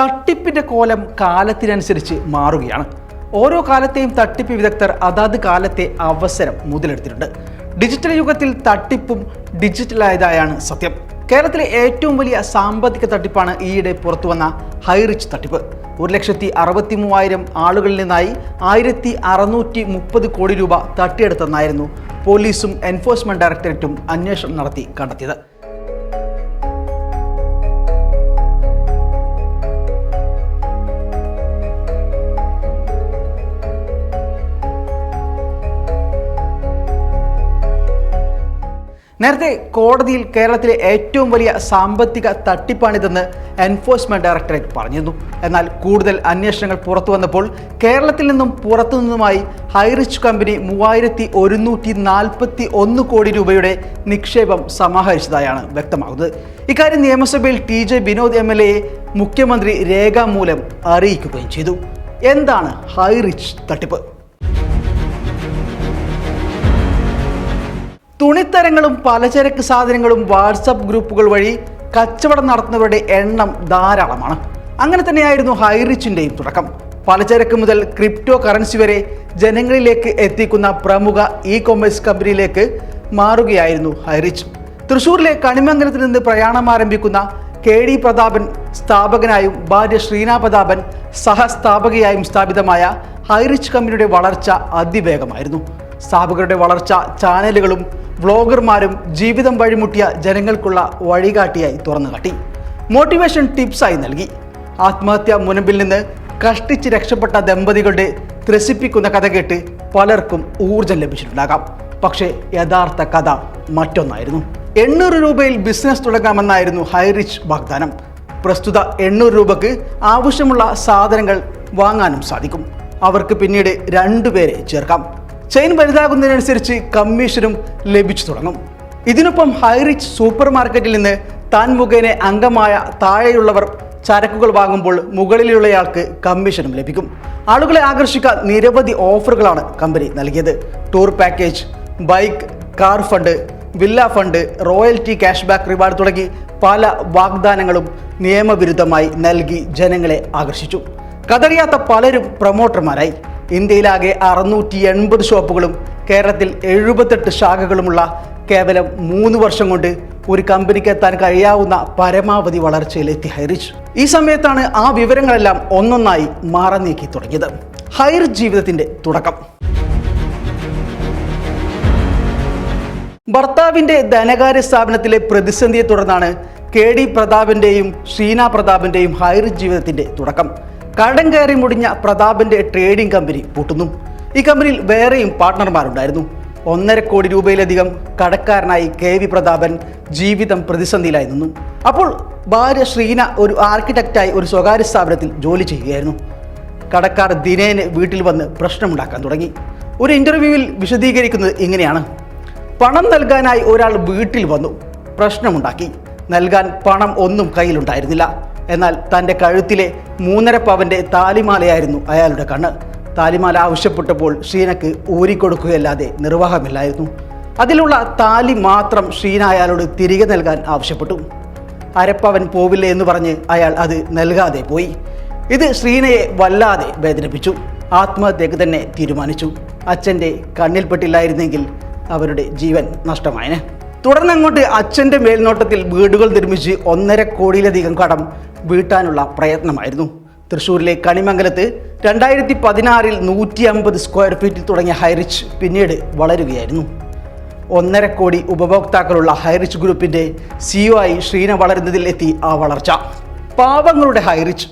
തട്ടിപ്പിന്റെ കോലം കാലത്തിനനുസരിച്ച് മാറുകയാണ്. ഓരോ കാലത്തെയും തട്ടിപ്പ് വിദഗ്ധർ അതാത് കാലത്തെ അവസരം മുതലെടുത്തിട്ടുണ്ട്. ഡിജിറ്റൽ യുഗത്തിൽ തട്ടിപ്പും ഡിജിറ്റലായതായാണ് സത്യം. കേരളത്തിലെ ഏറ്റവും വലിയ സാമ്പത്തിക തട്ടിപ്പാണ് ഈയിടെ പുറത്തു വന്ന ഹൈറിച്ച് തട്ടിപ്പ്. ഒരു ലക്ഷത്തി അറുപത്തി മൂവായിരം ആളുകളിൽ നിന്നായി ആയിരത്തി അറുന്നൂറ്റി മുപ്പത് കോടി രൂപ തട്ടിയെടുത്തെന്നായിരുന്നു പോലീസും എൻഫോഴ്സ്മെന്റ് ഡയറക്ടറേറ്റും അന്വേഷണം നടത്തി കണ്ടെത്തിയത്. നേരത്തെ കോടതിയിൽ കേരളത്തിലെ ഏറ്റവും വലിയ സാമ്പത്തിക തട്ടിപ്പാണിതെന്ന് എൻഫോഴ്സ്മെന്റ് ഡയറക്ടറേറ്റ് പറഞ്ഞിരുന്നു. എന്നാൽ കൂടുതൽ അന്വേഷണങ്ങൾ പുറത്തു വന്നപ്പോൾ കേരളത്തിൽ നിന്നും പുറത്തു നിന്നുമായി ഹൈറിച്ച് കമ്പനി മൂവായിരത്തി ഒരുന്നൂറ്റി നാൽപ്പത്തി ഒന്ന് കോടി രൂപയുടെ നിക്ഷേപം സമാഹരിച്ചതായാണ് വ്യക്തമാകുന്നത്. ഇക്കാര്യം നിയമസഭയിൽ T J Vinod M L എയെ മുഖ്യമന്ത്രി രേഖാമൂലം അറിയിക്കുകയും ചെയ്തു. എന്താണ് ഹൈറിച്ച് തട്ടിപ്പ്? തുണിത്തരങ്ങളും പലചരക്ക് സാധനങ്ങളും വാട്സപ്പ് ഗ്രൂപ്പുകൾ വഴി കച്ചവടം നടത്തുന്നവരുടെ എണ്ണം ധാരാളമാണ്. അങ്ങനെ തന്നെയായിരുന്നു ഹൈറിച്ചിന്റെയും തുടക്കം. പലചരക്ക് മുതൽ ക്രിപ്റ്റോ കറൻസി വരെ ജനങ്ങളിലേക്ക് എത്തിക്കുന്ന പ്രമുഖ ഇ കൊമേഴ്സ് കമ്പനിയിലേക്ക് മാറുകയായിരുന്നു ഹൈറിച്ച്. തൃശൂരിലെ കണിമംഗലത്തിൽ നിന്ന് പ്രയാണം ആരംഭിക്കുന്ന കെ ഡി പ്രതാപൻ സ്ഥാപകനായും ഭാര്യ ശ്രീന പ്രതാപൻ സഹസ്ഥാപകയായും സ്ഥാപിതമായ ഹൈറിച്ച് കമ്പനിയുടെ വളർച്ച അതിവേഗമായിരുന്നു. സ്ഥാപകരുടെ വളർച്ച ചാനലുകളും വ്ളോഗർമാരും ജീവിതം വഴിമുട്ടിയ ജനങ്ങൾക്കുള്ള വഴികാട്ടിയായി തുറന്നു കാട്ടി മോട്ടിവേഷൻ ടിപ്സായി നൽകി. ആത്മഹത്യാ മുനമ്പിൽ നിന്ന് കഷ്ടിച്ച് രക്ഷപ്പെട്ട ദമ്പതികളുടെ ത്രസിപ്പിക്കുന്ന കഥ കേട്ട് പലർക്കും ഊർജം ലഭിച്ചിട്ടുണ്ടാകാം. പക്ഷേ യഥാർത്ഥ കഥ മറ്റൊന്നായിരുന്നു. എണ്ണൂറ് രൂപയിൽ ബിസിനസ് തുടങ്ങാമെന്നായിരുന്നു ഹൈറിച്ച് വാഗ്ദാനം. പ്രസ്തുത എണ്ണൂറ് രൂപക്ക് ആവശ്യമുള്ള സാധനങ്ങൾ വാങ്ങാനും സാധിക്കും. അവർക്ക് പിന്നീട് രണ്ടുപേരെ ചേർക്കാം. ചെയിൻ വലുതാകുന്നതിനനുസരിച്ച് കമ്മീഷനും ലഭിച്ചു തുടങ്ങും. ഇതിനൊപ്പം ഹൈറിച്ച് സൂപ്പർ മാർക്കറ്റിൽ നിന്ന് താൻ മുഖേന അംഗമായ താഴെയുള്ളവർ ചരക്കുകൾ വാങ്ങുമ്പോൾ മുകളിലുള്ളയാൾക്ക് കമ്മീഷനും ലഭിക്കും. ആളുകളെ ആകർഷിക്കാൻ നിരവധി ഓഫറുകളാണ് കമ്പനി നൽകിയത്. Tour package bike car fund villa fund royalty cash back reward തുടങ്ങി പല വാഗ്ദാനങ്ങളും നിയമവിരുദ്ധമായി നൽകി ജനങ്ങളെ ആകർഷിച്ചു. കതറിയാത്ത പലരും പ്രൊമോട്ടർമാരായി. ഇന്ത്യയിലാകെ അറുന്നൂറ്റി എൺപത് ഷോപ്പുകളും കേരളത്തിൽ എഴുപത്തെട്ട് ശാഖകളുമുള്ള കേവലം മൂന്ന് വർഷം കൊണ്ട് ഒരു കമ്പനിക്ക് എത്താൻ കഴിയാവുന്ന പരമാവധി വളർച്ചയിലെത്തി ഹൈറിച്ച് ഈ സമയത്താണ് ആ വിവരങ്ങളെല്ലാം ഒന്നൊന്നായി മാറ നീക്കി തുടങ്ങിയത്. ഹൈറിച്ച് ജീവിതത്തിന്റെ തുടക്കം. ഭർത്താവിന്റെ ധനകാര്യ സ്ഥാപനത്തിലെ പ്രതിസന്ധിയെ തുടർന്നാണ് കെ ഡി പ്രതാപിന്റെയും ഷീന പ്രതാപിന്റെയും ഹൈറിച്ച് ജീവിതത്തിന്റെ തുടക്കം. കടം കയറി മുടിഞ്ഞ പ്രതാപിന്റെ ട്രേഡിംഗ് കമ്പനി പൂട്ടുന്നു. ഈ കമ്പനിയിൽ വേറെയും പാർട്ട്ണർമാരുണ്ടായിരുന്നു ഒന്നര കോടി രൂപയിലധികം കടക്കാരനായി കെ വി പ്രതാപൻ ജീവിതം പ്രതിസന്ധിയിലായി നിന്നു. അപ്പോൾ ഭാര്യ ശ്രീന ഒരു ആർക്കിടെക്റ്റായി ഒരു സ്വകാര്യ സ്ഥാപനത്തിൽ ജോലി ചെയ്യുകയായിരുന്നു. കടക്കാർ ദിനേന് വീട്ടിൽ വന്ന് പ്രശ്നമുണ്ടാക്കാൻ തുടങ്ങി. ഒരു ഇന്റർവ്യൂവിൽ വിശദീകരിക്കുന്നത് ഇങ്ങനെയാണ്. പണം നൽകാനായി ഒരാൾ വീട്ടിൽ വന്നു. പ്രശ്നമുണ്ടാക്കി. നൽകാൻ പണം ഒന്നും കയ്യിലുണ്ടായിരുന്നില്ല. എന്നാൽ തന്റെ കഴുത്തിലെ മൂന്നര പവന്റെ താലിമാലയായിരുന്നു അയാളുടെ കണ്ണ്. താലിമാല ആവശ്യപ്പെട്ടപ്പോൾ ഷീനക്ക് ഊരിക്കൊടുക്കുകയല്ലാതെ നിർവാഹമില്ലായിരുന്നു. അതിലുള്ള താലി മാത്രം ഷീന അയാളോട് തിരികെ നൽകാൻ ആവശ്യപ്പെട്ടു. അരപ്പവൻ പോവില്ല എന്ന് പറഞ്ഞ് അയാൾ അത് നൽകാതെ പോയി. ഇത് ശ്രീനയെ വല്ലാതെ വേദനിപ്പിച്ചു. ആത്മഹത്യക്ക് തന്നെ തീരുമാനിച്ചു. അച്ഛന്റെ കണ്ണിൽപ്പെട്ടില്ലായിരുന്നെങ്കിൽ അവരുടെ ജീവൻ നഷ്ടമായനെ. തുടർന്നങ്ങോട്ട് അച്ഛന്റെ മേൽനോട്ടത്തിൽ വീടുകൾ നിർമ്മിച്ച് ഒന്നര കോടിയിലധികം കടം വീട്ടാനുള്ള പ്രയത്നമായിരുന്നു. തൃശ്ശൂരിലെ കണിമംഗലത്ത് രണ്ടായിരത്തി പതിനാറിൽ നൂറ്റി അമ്പത് സ്ക്വയർ ഫീറ്റിൽ തുടങ്ങിയ ഹൈറിച്ച് പിന്നീട് വളരുകയായിരുന്നു. ഒന്നര കോടി ഉപഭോക്താക്കളുള്ള ഹൈറിച്ച് ഗ്രൂപ്പിന്റെ സിഒ ആയി ശ്രീന വളരുന്നതിൽ എത്തി ആ വളർച്ച. പാവങ്ങളുടെ ഹൈറിച്ച്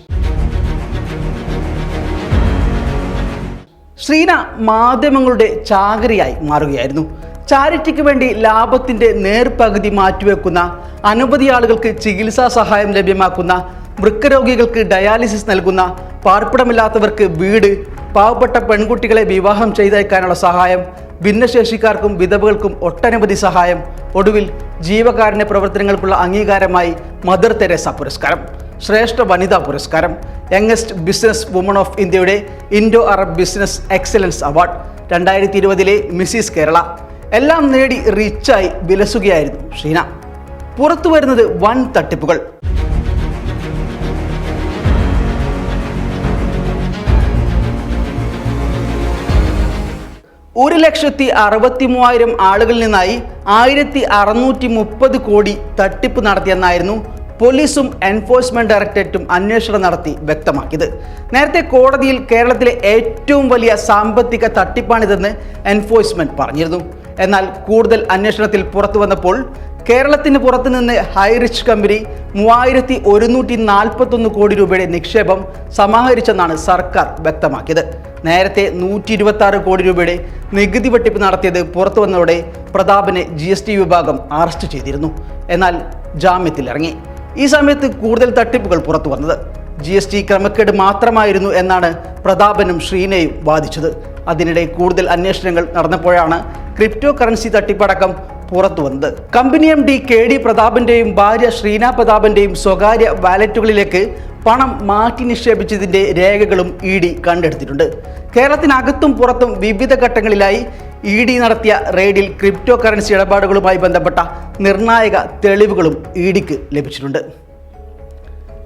ശ്രീന മാധ്യമങ്ങളുടെ ചാകരയായി മാറുകയായിരുന്നു. ചാരിറ്റിക്ക് വേണ്ടി ലാഭത്തിന്റെ നേർപകുതി മാറ്റിവെക്കുന്ന അനവധി ആളുകൾക്ക് ചികിത്സാ സഹായം ലഭ്യമാക്കുന്ന വൃക്കരോഗികൾക്ക് ഡയാലിസിസ് നൽകുന്ന പാർപ്പിടമില്ലാത്തവർക്ക് വീട് പാവപ്പെട്ട പെൺകുട്ടികളെ വിവാഹം ചെയ്തയക്കാനുള്ള സഹായം ഭിന്നശേഷിക്കാർക്കും വിധവകൾക്കും ഒട്ടനവധി സഹായം ഒടുവിൽ ജീവകാരുണ്യ പ്രവർത്തനങ്ങൾക്കുള്ള അംഗീകാരമായി മദർ തെരേസ പുരസ്കാരം ശ്രേഷ്ഠ വനിതാ പുരസ്കാരം യങ്ങസ്റ്റ് ബിസിനസ് വുമൺ ഓഫ് ഇന്ത്യയുടെ Indo Arab business excellence award രണ്ടായിരത്തി ഇരുപതിലെ മിസ്സിസ് കേരള. എല്ലാം നേടി റിച്ചായി വിലസുകയായിരുന്നു ഷീന. പുറത്തു വരുന്നത് വൻ തട്ടിപ്പുകൾ. ഒരു ലക്ഷത്തി അറുപത്തി മൂവായിരം ആളുകളിൽ നിന്നായി ആയിരത്തി അറുന്നൂറ്റി മുപ്പത് കോടി തട്ടിപ്പ് നടത്തിയെന്നായിരുന്നു പോലീസും എൻഫോഴ്സ്മെന്റ് ഡയറക്ടറേറ്റും അന്വേഷണം നടത്തി വ്യക്തമാക്കിയത്. നേരത്തെ കോടതിയിൽ കേരളത്തിലെ ഏറ്റവും വലിയ സാമ്പത്തിക തട്ടിപ്പാണിതെന്ന് എൻഫോഴ്സ്മെന്റ് പറഞ്ഞിരുന്നു. എന്നാൽ കൂടുതൽ അന്വേഷണത്തിൽ പുറത്തു വന്നപ്പോൾ കേരളത്തിന് പുറത്തുനിന്ന് ഹൈറിച്ച് കമ്പനി മൂവായിരത്തി ഒരുന്നൂറ്റി നാൽപ്പത്തൊന്ന് കോടി രൂപയുടെ നിക്ഷേപം സമാഹരിച്ചെന്നാണ് സർക്കാർ വ്യക്തമാക്കിയത്. നേരത്തെ നൂറ്റി ഇരുപത്തി ആറ് കോടി രൂപയുടെ നികുതി വെട്ടിപ്പ് നടത്തിയത് പുറത്തു വന്നതോടെ പ്രതാപനെ ജി എസ് ടി വിഭാഗം അറസ്റ്റ് ചെയ്തിരുന്നു. എന്നാൽ ജാമ്യത്തിലിറങ്ങി. ഈ സമയത്ത് കൂടുതൽ തട്ടിപ്പുകൾ പുറത്തു വന്നത്. ജി എസ് ടി ക്രമക്കേട് മാത്രമായിരുന്നു എന്നാണ് പ്രതാപനും ശ്രീനയും വാദിച്ചത്. അതിനിടെ കൂടുതൽ അന്വേഷണങ്ങൾ നടന്നപ്പോഴാണ് ക്രിപ്റ്റോ കറൻസി തട്ടിപ്പടക്കം പുറത്തു വന്നത്. Company M D K D പ്രതാപന്റെയും ഭാര്യ ശ്രീന പ്രതാപന്റെയും സ്വകാര്യ വാലറ്റുകളിലേക്ക് പണം മാറ്റി നിക്ഷേപിച്ചതിന്റെ രേഖകളും ഇ ഡി കണ്ടെടുത്തിട്ടുണ്ട്. കേരളത്തിനകത്തും പുറത്തും വിവിധ ഘട്ടങ്ങളിലായി ഇ ഡി നടത്തിയ റെയ്ഡിൽ ക്രിപ്റ്റോ കറൻസി ഇടപാടുകളുമായി ബന്ധപ്പെട്ട നിർണായക തെളിവുകളും ഇ ഡിക്ക് ലഭിച്ചിട്ടുണ്ട്.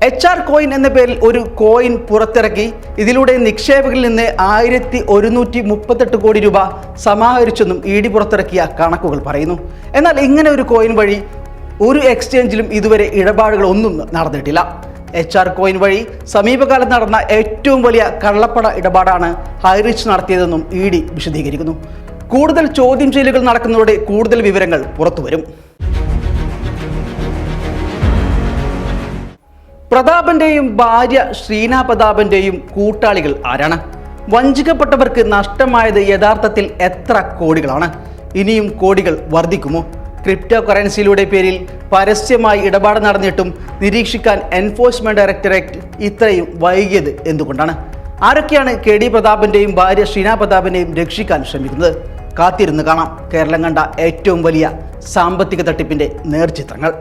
എച്ച് ആർ കോയിൻ എന്ന പേരിൽ ഒരു കോയിൻ പുറത്തിറക്കി ഇതിലൂടെ നിക്ഷേപകരിൽ നിന്ന് ആയിരത്തി ഒരുന്നൂറ്റി മുപ്പത്തെട്ട് കോടി രൂപ സമാഹരിച്ചെന്നും ഇ ഡി പുറത്തിറക്കിയ കണക്കുകൾ പറയുന്നു. എന്നാൽ ഇങ്ങനെ ഒരു കോയിൻ വഴി ഒരു എക്സ്ചേഞ്ചിലും ഇതുവരെ ഇടപാടുകളൊന്നും നടന്നിട്ടില്ല. എച്ച് ആർ കോയിൻ വഴി സമീപകാലം നടന്ന ഏറ്റവും വലിയ കള്ളപ്പട ഇടപാടാണ് ഹൈറിച്ച് നടത്തിയതെന്നും ഇ ഡി വിശദീകരിക്കുന്നു. കൂടുതൽ ചോദ്യം ചെയ്യലുകൾ നടക്കുന്നതോടെ കൂടുതൽ വിവരങ്ങൾ പുറത്തുവരും. പ്രതാപന്റെയും ഭാര്യ ശ്രീന പ്രതാപന്റെയും കൂട്ടാളികൾ ആരാണ്? വഞ്ചിക്കപ്പെട്ടവർക്ക് നഷ്ടമായത് യഥാർത്ഥത്തിൽ എത്ര കോടികളാണ്? ഇനിയും കോടികൾ വർദ്ധിക്കുമോ? ക്രിപ്റ്റോ കറൻസിയിലൂടെ പേരിൽ പരസ്യമായി ഇടപാട് നടന്നിട്ടും നിരീക്ഷിക്കാൻ എൻഫോഴ്സ്മെന്റ് ഡയറക്ടറേറ്റ് ഇത്രയും വൈകിയത് എന്തുകൊണ്ടാണ്? ആരൊക്കെയാണ് കെ ഡി പ്രതാപന്റെയും ഭാര്യ ശ്രീന പ്രതാപന്റെയും രക്ഷിക്കാൻ ശ്രമിക്കുന്നത്? കാത്തിരുന്ന് കാണാം. കേരളം കണ്ട ഏറ്റവും വലിയ സാമ്പത്തിക തട്ടിപ്പിന്റെ നേർചിത്രങ്ങൾ.